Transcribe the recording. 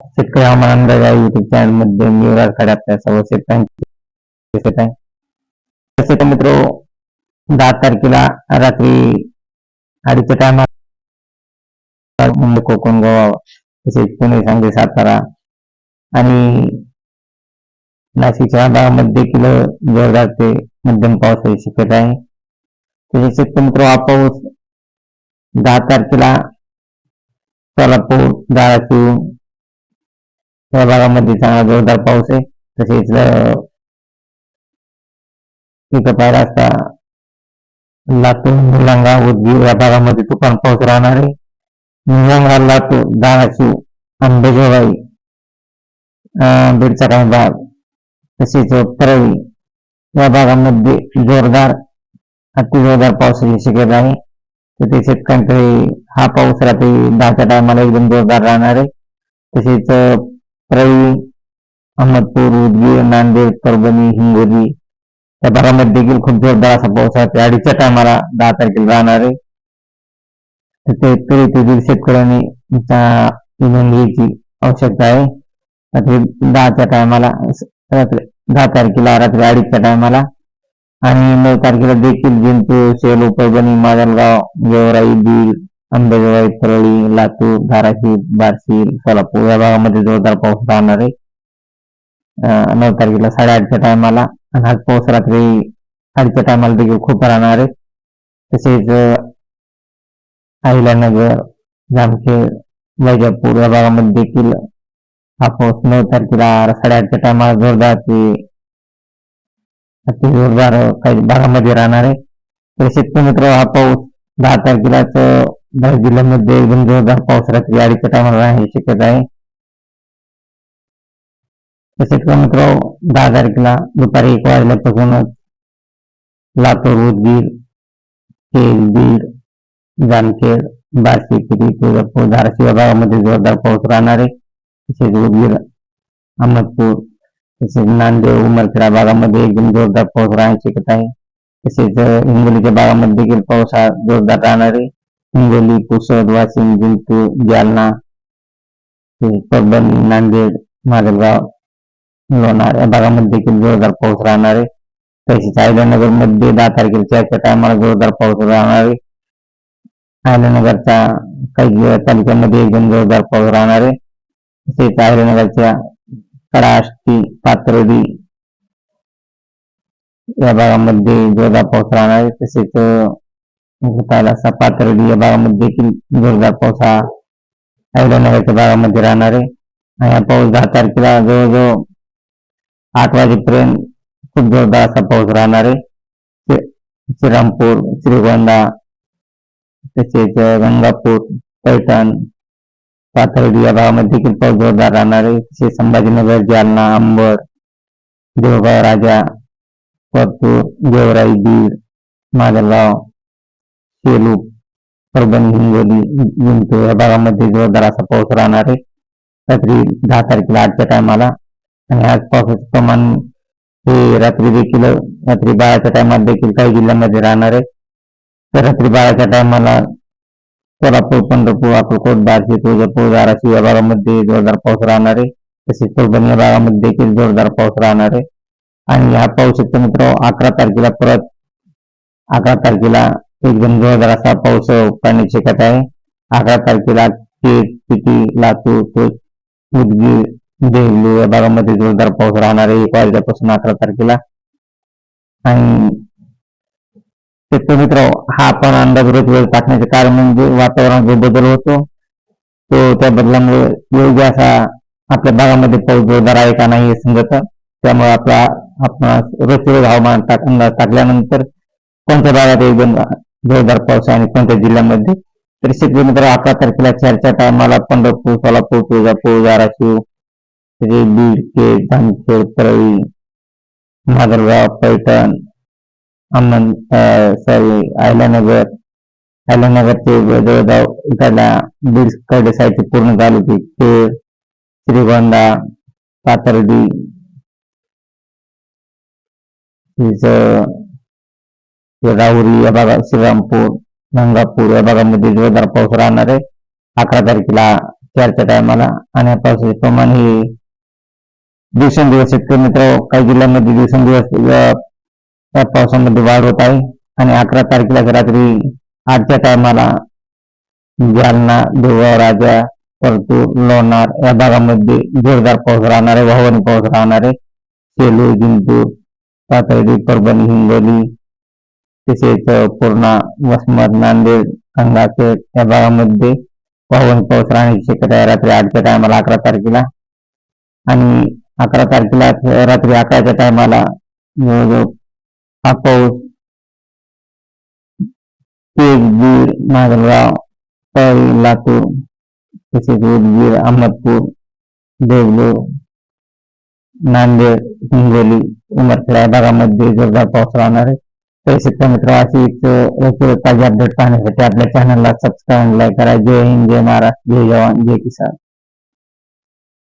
शेतकरी हवामान अंदाज या युट्यूब चॅनल मध्ये मी युवराजकडे आपल्या सर्व शेतकऱ्यांचे तर मित्र दहा तारखेला रात्री अडीचच्या टायमाला मुंबई कोकण गोवा तसेच पुणे सांगली सातारा आणि नाशिकच्या भागामध्ये देखील जोरदार ते मध्यम पावसाची शक्यता आहे तसेच शेतकरी मित्र हा पाऊस दहा तारखेला सोलापूर धाराशिव या भागामध्ये चांगला जोरदार पाऊस आहे. तसेच इथं पाहिला असता लातूर मुलांगा उदगीर या भागामध्ये तुफान पाऊस राहणार आहे. मुलांगा लातूर धाराशिव अंबेजोगाई अं, बीडचा काही भाग तसेच परळी या भागामध्ये जोरदार अति जोरदार पावसाची शक्यता आहे. तिथे शेतकऱ्यांकडे हा पाऊस रात्री दहाच्या टायमाला एकदम जोरदार राहणार आहे. तसेच अं, अहमदपूर उदगीर नांदेड परभणी हिंगोली या भागामध्ये देखील खूप जोरदार असा पाऊस आहे. ते अडीचच्या टायमाला दहा तारखेला राहणार आहे. ते तरी तेथील शेतकऱ्यांनी त्या आवश्यकता आहे. रात्री दहाच्या टायमाला रात्री दहा तारखेला रात्री अडीचच्या टायमाला. आणि नऊ तारखेला देखील जिंतूर सेलू परभणी माजलगाव गेवराई बीड आंबेजोगाई परळी लातूर धाराशिव बार्शी सोलापूर या भागामध्ये जोरदार पाऊस राहणार आहे. नऊ तारखेला साडेआठच्या टायमाला आणि हा पाऊस रात्री आठच्या टायमाला देखील खूप राहणार आहे. तसेच अं, अहिल्यानगर जामखेड वैजापूर या भागामध्ये देखील हा पाऊस नऊ तारखेला साडेआठच्या टायमाला जोरदार ते अति जोरदार काही भागामध्ये राहणार आहे. तर शेतकरी मित्र हा पाऊस दहा तारखेलाच दहा जिल्ह्यामध्ये एकदम जोरदार रात्री अडीचच्या टायमाला राहण्याची शक्यता आहे तसेच मित्र दहा तारखेला दुपारी एक वाजल्यापासूनच लातूर, उदगीर खेड बीड जामखेड बार्शी किती तुळजापूर धाराशिव भागामध्ये जोरदार पाऊस राहणार आहे तसेच उदगीर, अहमदपूर तसेच नांदेड, उमरखेडा भागामध्ये एकदम जोरदार पाऊस राहण्याची शक्यता आहे तसेच हिंगोलीच्या भागामध्ये देखील पाऊस हा जोरदार राहणार आहे हिंगोली पुसद वाशिम जिंतूर जालना तसेच परभणी नांदेड माजलगाव लोणार या भागामध्ये देखील जोरदार पाऊस राहणार आहे. तसेच अहिल्यानगरमध्ये दहा तारखेला चारच्या टायमाला जोरदार पाऊस राहणार आहे. अहिल्यानगरच्या काही तालुक्यामध्ये एकदम जोरदार पाऊस राहणार आहे. तसेच अहिल्यानगरच्या कडाष्टी पात्रडी या भागामध्ये जोरदार पाऊस राहणार आहे. तसेच अं, पाहिला पाथर्डी या भागामध्ये देखील जोरदार पाऊस हा अहिल्यानगरच्या भागामध्ये राहणार आहे. हा पाऊस दहा तारखेला जवळजवळ आठ वाजेपर्यंत खूप जोरदार असा पाऊस राहणार आहे. श्रीरामपूर श्रीगोंदा तसेच गंगापूर पैठण पाथर्डी या भागामध्ये देखील पाऊस जोरदार राहणार आहे. तसेच संभाजीनगर जालना अंबर देवगाव राजा परतूर गेवराई बीड माजलगाव सेलू परभणी हिंगोली जिंतूर या भागामध्ये जोरदार असा पाऊस राहणार आहे रात्री दहा तारखेला आठच्या टायमाला आणि आज पावसाचे प्रमाण हे रात्री देखील रात्री बाराच्या टायमात देखील काही जिल्ह्यामध्ये राहणार आहे तर रात्री बाराच्या टायमाला सोलापूर पंढरपूर अक्कलकोट बार्शी तुळजापूर धाराशिव या भागामध्ये जोरदार पाऊस राहणार आहे तसेच परभणी या भागामध्ये देखील जोरदार पाऊस राहणार आहे आणि हा पाऊस मित्र अकरा तारखेला परत अकरा तारखेला एकदम जोरदार असा पाऊस पडण्याची शिकत आहे. अकरा तारखेला खेड पिटी लातूर उदगीर देवलू या भागामध्ये जोरदार पाऊस राहणार आहे. एक वाजल्यापासून अकरा तारखेला. आणि शेतकरी मित्र हा आपण अंदाज रोज वेळ टाकण्याचे कारण म्हणजे वातावरणात जो बदल होतो. तो त्या बदलामुळे योग्य असा आपल्या भागामध्ये पाऊस जोरदार आहे का नाही हे समजत. त्यामुळे आपला आपण रोज रोज हवामान टाक अंदाज टाकल्यानंतर कोणत्या भागात एकदम जोरदार पाऊस आणि कोणत्या जिल्ह्यामध्ये? तर शेतकरी मित्र अकरा तारखेला चारच्या टायमाला पंढरपूर सोलापूर तुळजापूर धाराशिव तसेच बीड खेड जामखेड परळी माधरगाव पैठण अमन सॉरी अहिल्यानगर. ते जळगाव इकडला बीडकडे साईडचे पूर्ण तालुके केळ श्रीगोंदा पाथर्डी राहुरी या भागात श्रीरामपूर गंगापूर या भागामध्ये जोरदार पाऊस राहणार आहे अकरा तारखेला चारच्या टायमाला आणि पावसाचे प्रमाण हे दिवसेंदिवस शेतकरी मित्र काही जिल्ह्यांमध्ये दिवसेंदिवस त्या पावसामध्ये वाढ होत आहे आणि अकरा तारखेला रात्री आठच्या टायमाला जालना देवळा राजा परतूर लोणार या भागामध्ये जोरदार पाऊस राहणार आहे वाहवानी पाऊस राहणार आहे सेलू जिंतूर पाथर्डी परभणी हिंगोली तसेच पूर्णा वसमत नांदेड गंगाखेड या भागामध्ये वाहवानी पाऊस राहण्याची शक्यता आहे. रात्री आठच्या टायमाला अकरा तारखेला. आणि अकरा तारखेला रात्री अकराच्या टायमाला जवळजवळ हा पाऊस तेज बीड नागलगाव तळी लातूर तसेच उदगीर अहमदपूर देवलूर नांदेड हिंगोली उमरखेडा या भागामध्ये जोरदार पाऊस राहणार आहे. तर शेतकरी मित्र अशीच रेग्युलर ताजी अपडेट पाहण्यासाठी आपल्या चॅनलला सबस्क्राईब लाईक करा. जय हिंद जय महाराष्ट्र जय जवान जय किसान.